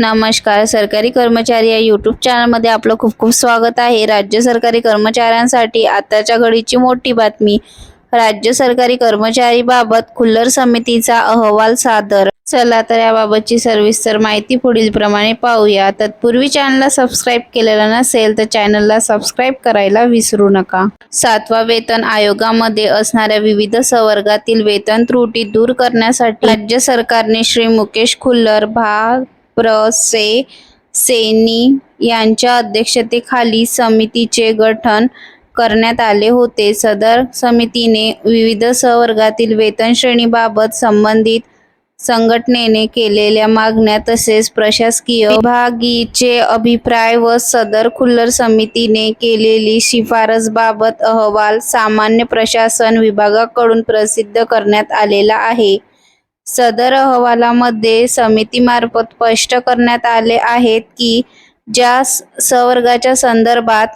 नमस्कार सरकारी कर्मचारी या यूट्यूब चॅनलमध्ये आपलं खूप खूप स्वागत आहे. राज्य सरकारी कर्मचाऱ्यांसाठी आताच्या घडीची मोठी बातमी. राज्य सरकारी कर्मचारीबाबत खुल्लर समितीचा अहवाल सादर. चला तर याबाबतची सविस्तर माहिती पुढील प्रमाणे पाहूया. तत्पूर्वी चॅनलला सबस्क्राईब केलेलं नसेल तर चॅनलला सबस्क्राईब करायला विसरू नका. सातवा वेतन आयोगामध्ये असणाऱ्या विविध संवर्गातील वेतन त्रुटी दूर करण्यासाठी राज्य सरकारने श्री मुकेश खुल्लर भा प्र से सेनी यांच्या अध्यक्षतेखाली समितीचे गठन करण्यात आले होते. सदर समितीने विविध संवर्गातील वेतन श्रेणीबाबत संबंधित संघटनेने केलेल्या मागण्या तसेच प्रशासकीय विभागीचे अभिप्राय व सदर खुल्लर समितीने केलेली शिफारसबाबत अहवाल सामान्य प्रशासन विभागाकडून प्रसिद्ध करण्यात आलेला आहे. सदर अहवालामध्ये समितीमार्फत स्पष्ट करण्यात आले आहेत की ज्या स- संदर्भात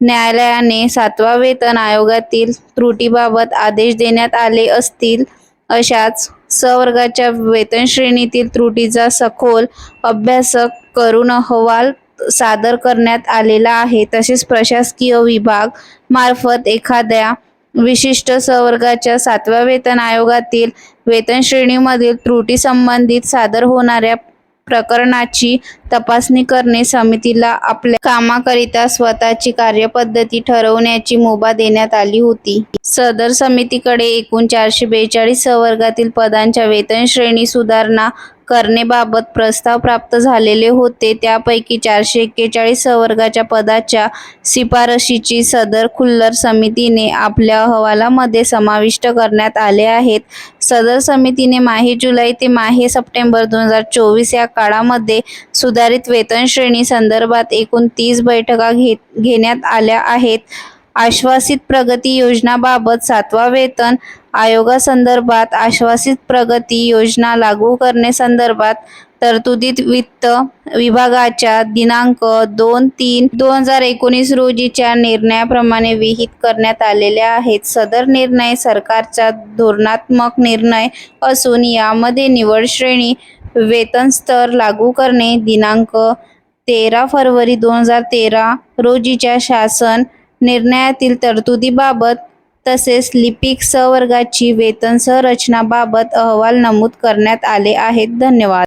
न्यायालयाने सातवा वेतन आयोगातील त्रुटीबाबत आदेश देण्यात आले असतील अशाच सवर्गाच्या वेतन श्रेणीतील त्रुटीचा सखोल अभ्यास करून अहवाल सादर करण्यात आलेला आहे. तसेच प्रशासकीय विभाग मार्फत एखाद्या विशिष्ट संवर्गाच्या सातव्या वेतन आयोगातील वेतन श्रेणीमधील त्रुटी संबंधित सादर होणाऱ्या प्रकरणाची तपासणी करणे समितीला आपल्या कामाकरिता स्वतःची कार्यपद्धती ठरवण्याची मुभा देण्यात आली होती. सदर समितीकडे एकूण चारशे बेचाळीस संवर्गातील पदांच्या वेतन श्रेणी सुधारणा करण्याबाबत प्रस्ताव प्राप्त झालेले होते. त्यापैकी चारशे एक्केचाळीस संवर्गाच्या पदाच्या शिफारशीची सदर खुल्लर समितीने आपल्या अहवालामध्ये समाविष्ट करण्यात आले आहेत. सदर समितीने माहे जुलै ते माहे सप्टेंबर दोन हजार चोवीस या काळामध्ये सुधारित वेतन श्रेणी संदर्भात एकूण तीस बैठका घेत घेण्यात आल्या आहेत. आश्वासित प्रगती योजनाबाबत सातवा वेतन आयोगासंदर्भात आश्वासित प्रगती योजना लागू करण्यासंदर्भात संदर्भात तरतुदीत वित्त विभागाच्या दिनांक दोन तीन दोन हजार एकोणीस रोजीच्या निर्णयाप्रमाणे विहित करण्यात आलेल्या आहेत. सदर निर्णय सरकारचा धोरणात्मक निर्णय असून यामध्ये निवड श्रेणी वेतन स्तर लागू करणे दिनांक तेरा फरवरी दोन हजार तेरा रोजीच्या शासन निर्णयातील तरतुदीबाबत तसेच लिपिक संवर्गाची वेतन संरचनाबाबत अहवाल नमूद करण्यात आले आहेत. धन्यवाद.